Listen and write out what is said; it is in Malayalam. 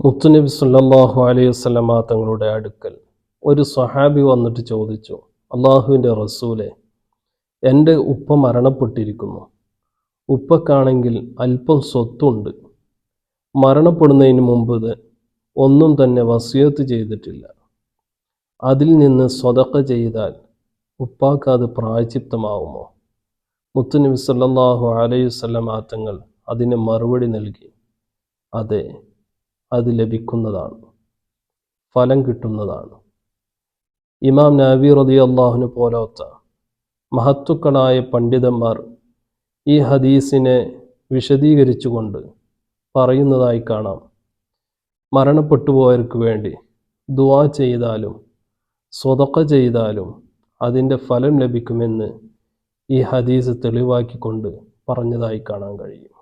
മുത്തുനബി സല്ലല്ലാഹു അലൈഹി വസ്ലമ തങ്ങളുടെ അടുക്കൽ ഒരു സ്വഹാബി വന്നിട്ട് ചോദിച്ചു അള്ളാഹുവിന്റെ റസൂലെ എന്റെ ഉപ്പ മരണപ്പെട്ടിരിക്കുന്നു. ഉപ്പക്കാണെങ്കിൽ അല്പം സ്വത്തുണ്ട്. മരണപ്പെടുന്നതിന് മുമ്പ് ഒന്നും തന്നെ വസിയത്ത് ചെയ്തിട്ടില്ല. അതിൽ നിന്ന് സ്വതക്ക ചെയ്താൽ ഉപ്പാക്ക് അത് പ്രായച്ചിത്തമാവുമോ? മുത്തുനബി സല്ലാഹു അലൈഹി വസല്ലമ തങ്ങൾ അതിന് മറുപടി നൽകി അതെ അത് ലഭിക്കുന്നതാണ്. ഫലം കിട്ടുന്നതാണ്. ഇമാം നബി റതി അള്ളാഹുന് പോലത്തെ മഹത്തുക്കളായ പണ്ഡിതന്മാർ ഈ ഹദീസിനെ വിശദീകരിച്ചുകൊണ്ട് പറയുന്നതായി കാണാം. മരണപ്പെട്ടു പോയവർക്ക് വേണ്ടി ദുവാ ചെയ്താലും സ്വതക്ക ചെയ്താലും അതിന്റെ ഫലം ലഭിക്കുമെന്ന് ഈ ഹദീസ് തെളിവാക്കിക്കൊണ്ട് പറഞ്ഞതായി കാണാൻ കഴിയും.